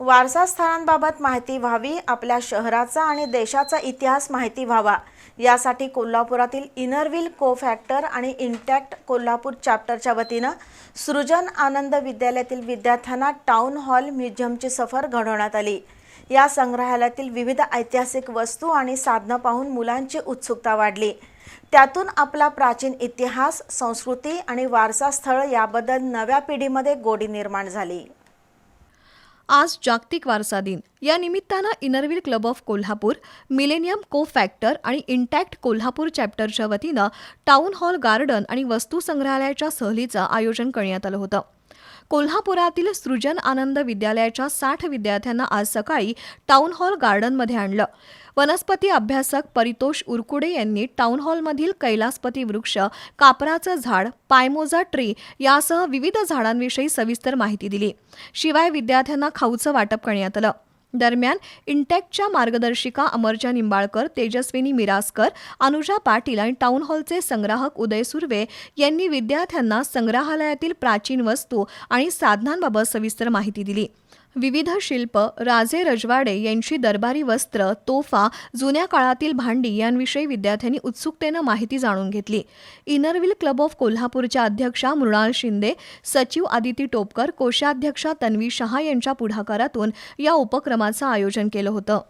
वारसा स्थळांबाबत माहिती व्हावी आपल्या शहराचा आणि देशाचा इतिहास माहिती व्हावा. यासाठी कोल्हापुरातील इनरव्हील को फॅक्टर आणि इंटॅक्ट कोल्हापूर चॅप्टरच्या वतीनं सृजन आनंद विद्यालयातील विद्यार्थ्यांना टाउन हॉल म्युझियमची सफर घडवण्यात आली. या संग्रहालयातील विविध ऐतिहासिक वस्तू आणि साधनं पाहून मुलांची उत्सुकता वाढली. त्यातून आपला प्राचीन इतिहास संस्कृती आणि वारसा स्थळ याबद्दल नव्या पिढीमध्ये गोडी निर्माण झाली. आज जागतिक वारसा दिन. या निमित्तानं inner wheel club of Kolhapur millennium co factor आणि इंटॅक्ट कोल्हापूर चॅप्टरच्या वतीनं टाऊन हॉल गार्डन आणि वस्तू संग्रहालयाच्या सहलीचं आयोजन करण्यात आलं होतं. कोल्हापुरातील सृजन आनंद विद्यालयाच्या साठ विद्यार्थ्यांना आज सकाळी टाउन हॉल गार्डनमध्ये आणलं. वनस्पती अभ्यासक परितोष उरकुडे यांनी टाउन हॉलमधील कैलासपती वृक्ष कापराचं झाड पायमोजा ट्री यासह विविध झाडांविषयी सविस्तर माहिती दिली. शिवाय विद्यार्थ्यांना खाऊचं वाटप करण्यात आलं. दरम्यान इंटॅक्टच्या मार्गदर्शिका अमरजा निंबाळकर तेजस्विनी मिरासकर अनुजा पाटील आणि टाउन हॉलचे संग्राहक उदय सुर्वे यांनी विद्यार्थ्यांना संग्रहालयातील प्राचीन वस्तू आणि साधनांबाबत सविस्तर माहिती दिली. विविध शिल्प राजे रजवाडे यांची दरबारी वस्त्र तोफा जुन्या काळातील भांडी यांविषयी विद्यार्थ्यांनी उत्सुकतेनं माहिती जाणून घेतली. इनरविल क्लब ऑफ कोल्हापूरच्या अध्यक्षा मृणाल शिंदे सचिव आदिती टोपकर कोषाध्यक्षा तन्वी शहा यांच्या पुढाकारातून या उपक्रमाचं आयोजन केलं होतं.